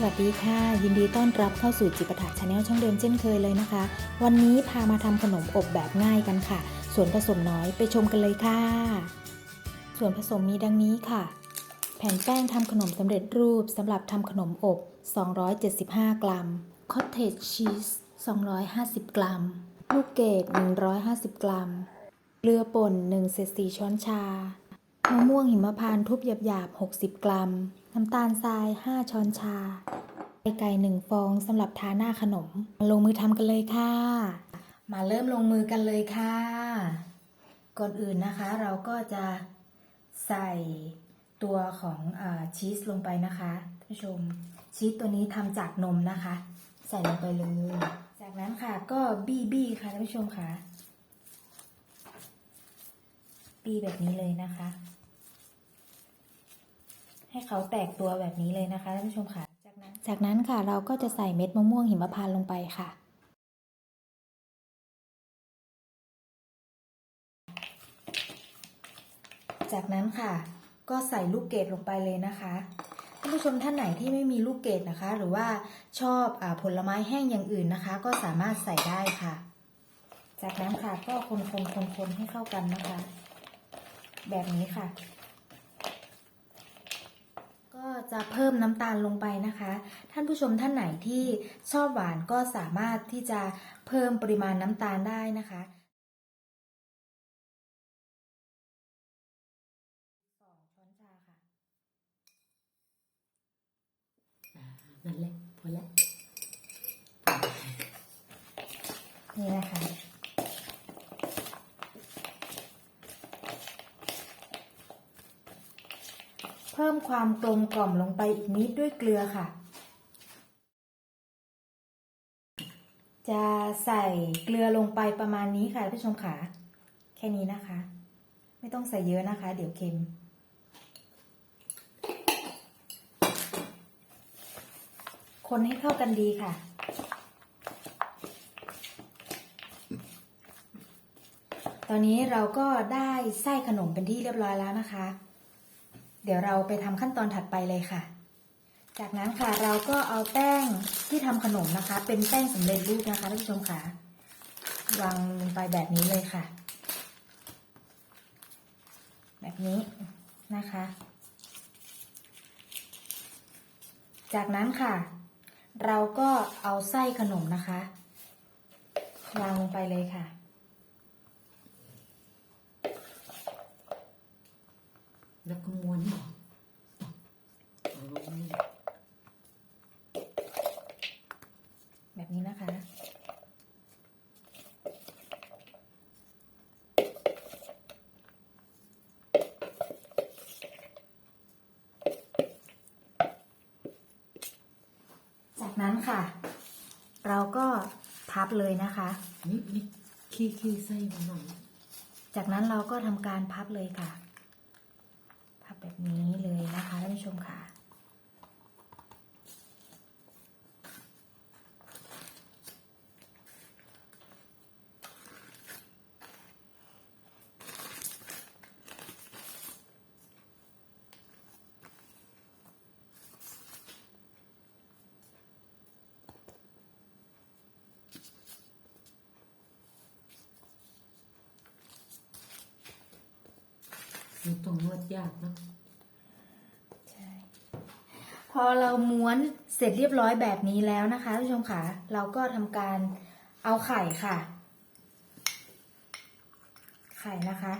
สวัสดีค่ะ ยินดีต้อนรับเข้าสู่จิปถะชาแนลช่องเดิมเช่นเคยเลยนะคะ วันนี้พามาทำขนมอบแบบง่ายกันค่ะ ส่วนผสมน้อยไปชมกันเลยค่ะ ส่วนผสมมีดังนี้ค่ะ แผ่นแป้งทำขนมสำเร็จรูปสำหรับทำขนมอบ 275 กรัมคอตเทจชีส 250 กรัม ลูกเกด 150 กรัม เกลือป่น1เศษ4ช้อนชามะม่วงหิมพานต์ทุบหยาบๆ 60 กรัม น้ำตาลทราย 5 ช้อนชาไข่ไก่1ฟองสำหรับทาหน้าขนม มาลงมือทำกันเลยค่ะ มาเริ่มลงมือกันเลยค่ะ ก่อนอื่นนะคะเราก็จะใส่ตัวของอชีสลงไปนะคะท่านผู้ชม ชีสตัวนี้ทำจากนมนะคะ ใส่ลงไปเลย จากนั้นค่ะก็บี้บี้ค่ะท่านผู้ชมค่ะ บี้แบบนี้เลยนะคะ ให้เขาแตกตัวแบบนี้เลยนะคะท่านผู้ชมค่ะ จากนั้นจากนั้นค่ะเราก็จะใส่เม็ดมะม่วงหิมพานต์ลงไปค่ะ จากนั้นค่ะ ก็ใส่ลูกเกดลงไปเลยนะคะท่านผู้ชมท่านไหนที่ไม่มีลูกเกดนะคะ หรือว่าชอบอาผลไม้แห้งอย่างอื่นนะคะ ก็สามารถใส่ได้ค่ะ จากนั้นค่ะก็คนคนคนคนให้เข้ากันนะคะ แบบนี้ค่ะ ก็จะเพิ่มน้ำตาลลงไปนะคะ ท่านผู้ชมท่านไหนที่ชอบหวานก็สามารถที่จะเพิ่มปริมาณน้ำตาลได้นะคะสองช้อนชาค่ะอ่านั่นแหละพอแล้วนี่นะคะ พิ่มความกลมกล่อมลงไปอีกนิดด้วยเกลือค่ะ จะใส่เกลือลงไปประมาณนี้ค่ะท่านผู้ชมค่ะแค่นี้นะคะ ไม่ต้องใส่เยอะนะคะ เดี๋ยวเค็ม คนให้เข้ากันดีค่ะตอนนี้เราก็ได้ไส้ขนมเป็นที่เรียบร้อยแล้วนะคะ เดี๋ยวเราไปทำขั้นตอนถัดไปเลยค่ะ จากนั้นค่ะเราก็เอาแป้งที่ทำขนมนะคะ เป็นแป้งสำเร็จรูปนะคะท่านผู้ชมค่ะวางลงไปแบบนี้เลยค่ะ แบบนี้นะคะ จากนั้นค่ะ เราก็เอาไส้ขนมนะคะ วางลงไปเลยค่ะ แล้วก็ม้วนออกเอาลงนี่แบบนี้นะคะ จากนั้นค่ะ เราก็พับเลยนะคะนี่นี่ขี้ขี้ไส้มันหน่อยจากนั้นเราก็ทำการพับเลยค่ะพับ แบบนี้เลยนะคะท่านผู้ชมค่ะมันต้องนวดยากเนะ อเราม้วนเสร็จเรียบร้อยแบบนี้แล้วนะคะท่านผู้ชมค่ะเราก็ทำการเอาไข่ค่ะ ไข่นะคะ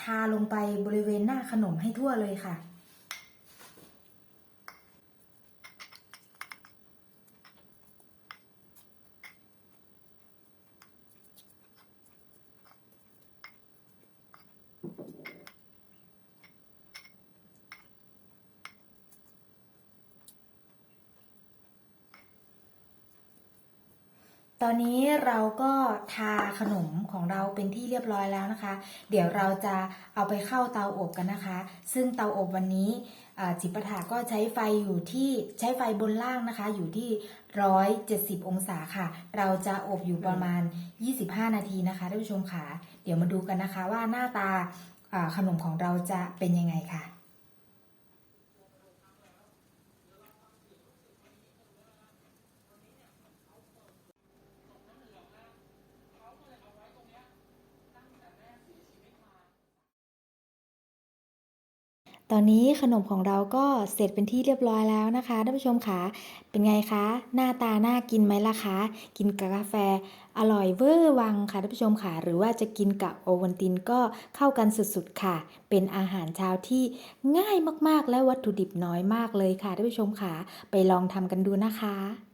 ทาลงไปบริเวณหน้าขนมให้ทั่วเลยค่ะ ตอนนี้เราก็ทาขนมของเราเป็นที่เรียบร้อยแล้วนะคะ เดี๋ยวเราจะเอาไปเข้าเตาอบกันนะคะ ซึ่งเตาอบวันนี้จิปถาก็ใช้ไฟอยู่ที่ใช้ไฟบนล่างนะคะ อยู่ที่ 170 องศาค่ะ เราจะอบอยู่ประมาณ 25 นาทีนะคะท่านผู้ชมค่ะ เดี๋ยวมาดูกันนะคะว่าหน้าตาอ่าขนมของเราจะเป็นยังไงค่ะ ตอนนี้ขนมของเราก็เสร็จเป็นที่เรียบร้อยแล้วนะคะท่านผู้ชมคะเป็นไงคะ หน้าตาน่ากินไหมล่ะคะกินกับกาแฟอร่อยเวอร์วังค่ะท่านผู้ชมค่ะหรือว่าจะกินกับโอวัลตินก็เข้ากันสุดๆค่ะ เป็นอาหารเช้าที่ง่ายมากๆ และวัตถุดิบน้อยมากเลยค่ะท่านผู้ชมค่ะไปลองทำกันดูนะคะ